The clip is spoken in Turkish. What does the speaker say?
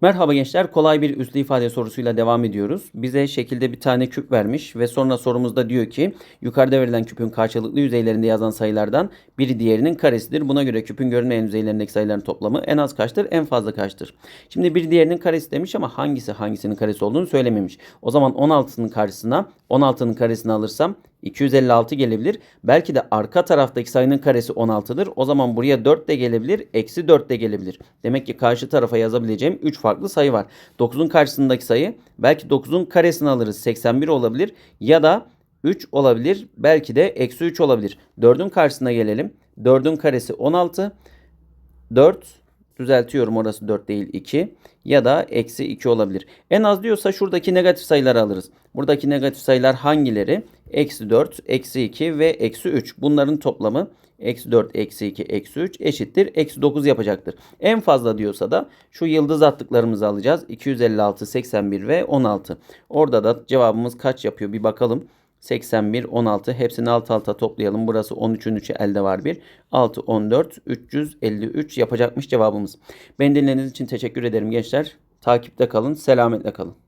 Merhaba gençler, kolay bir üslü ifade sorusuyla devam ediyoruz. Bize şekilde bir tane küp vermiş ve sonra sorumuzda diyor ki yukarıda verilen küpün karşılıklı yüzeylerinde yazan sayılardan biri diğerinin karesidir. Buna göre küpün görünmeyen yüzeylerindeki sayıların toplamı en az kaçtır, en fazla kaçtır? Şimdi biri diğerinin karesi demiş ama hangisi hangisinin karesi olduğunu söylememiş. O zaman 16'nın karşısına 16'nın karesini alırsam 256 gelebilir. Belki de arka taraftaki sayının karesi 16'dır. O zaman buraya 4 de gelebilir. Eksi 4 de gelebilir. Demek ki karşı tarafa yazabileceğim 3 farklı sayı var. 9'un karşısındaki sayı belki 9'un karesini alırız. 81 olabilir. Ya da 3 olabilir. Belki de eksi 3 olabilir. 4'ün karşısına gelelim. 4'ün karesi 16. 4 düzeltiyorum orası 4 değil 2 ya da eksi 2 olabilir. En az diyorsa şuradaki negatif sayıları alırız. Buradaki negatif sayılar hangileri? Eksi 4, eksi 2 ve eksi 3. Bunların toplamı eksi 4, eksi 2, eksi 3 eşittir. Eksi 9 yapacaktır. En fazla diyorsa da şu yıldız attıklarımızı alacağız. 256, 81 ve 16. Orada da cevabımız kaç yapıyor bir bakalım. 81, 16 hepsini alt alta toplayalım. Burası 13'ün 3'ü elde var bir. 6, 14, 353 yapacakmış cevabımız. Beni dinlediğiniz için teşekkür ederim gençler. Takipte kalın, selametle kalın.